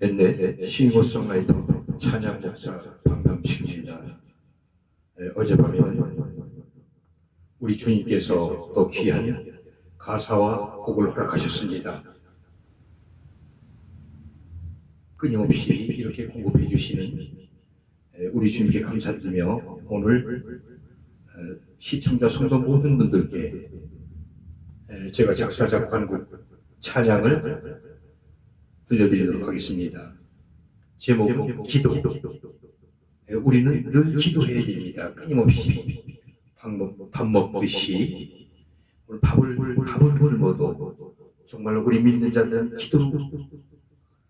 옛날 싱어송라이터 찬양 목사 방담식입니다. 네, 어젯밤에는 우리 주님께서 또 귀한 가사와 곡을 허락하셨습니다. 끊임없이 이렇게 공급해 주시는 에, 우리 주님께 감사드리며 오늘 에, 시청자 성도 모든 분들께 에, 제가 작사 작곡한 곡 찬양을 들려드리도록 하겠습니다. 제목은 기도. 에, 우리는 늘 기도해야 됩니다. 끊임없이 밥, 먹, 밥 먹듯이 오늘 밥을 밥을 굶어도 정말 우리 믿는 자들은 기도로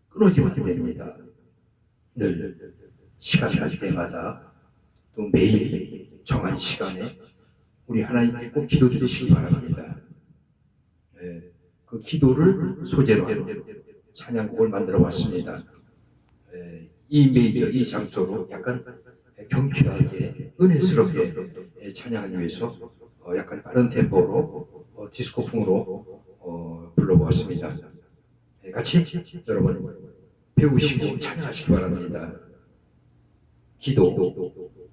끊어지면 안 됩니다. 늘 시간 날 때마다 또 매일 정한 시간에 우리 하나님께 꼭 기도 드리시기 바랍니다. 예, 그 기도를 소재로 한 찬양곡을 만들어 봤습니다. 예, 이 메이저, 이 장조로 약간 경쾌하게, 은혜스럽게 예, 찬양하기 위해서 어, 약간 빠른 템포로 어, 디스코풍으로 어, 불러보았습니다. 예, 같이 여러분 배우시고 찬양하시기 바랍니다. 기도.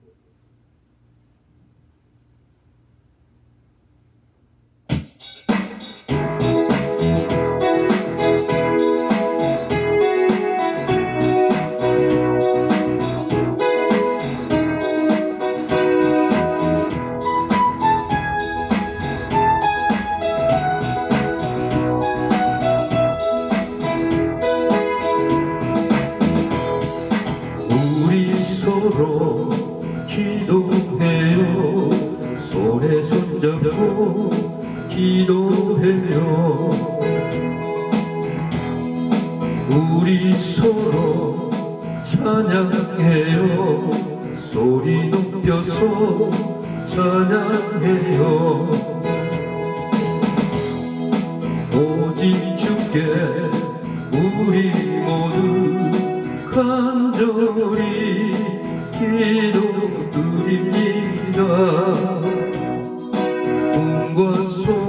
서로 기도해요. 손에 손잡고 기도해요. 우리 서로 찬양해요. 소리 높여서 찬양해요. 오직 주께 gozo.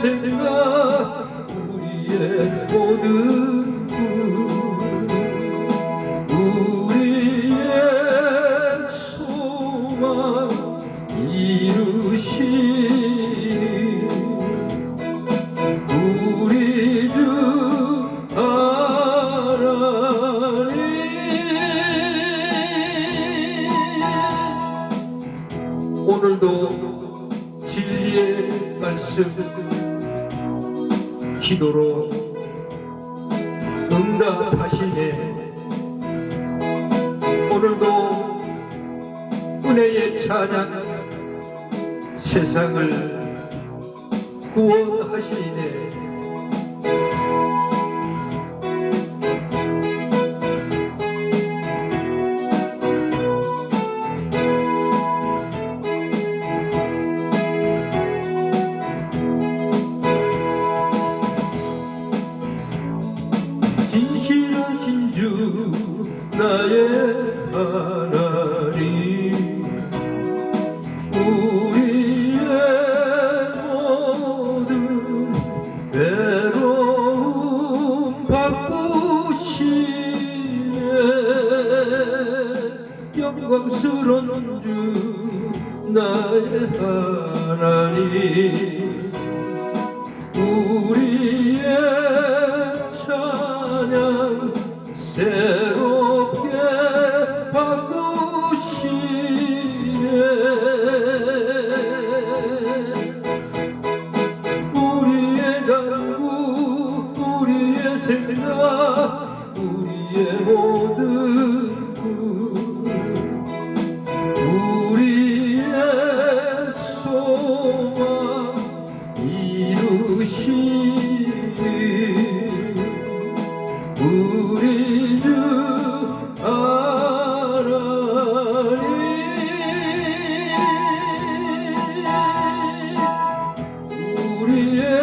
생각 우리의 기도로 응답하시네. 오늘도 은혜의 찬양 세상을 구원하시네 진실하신 주 나의 하나님. 우리의 모든 외로움 바꾸시네. 영광스러운 주 나의 하나님 우리는 하나님 우리의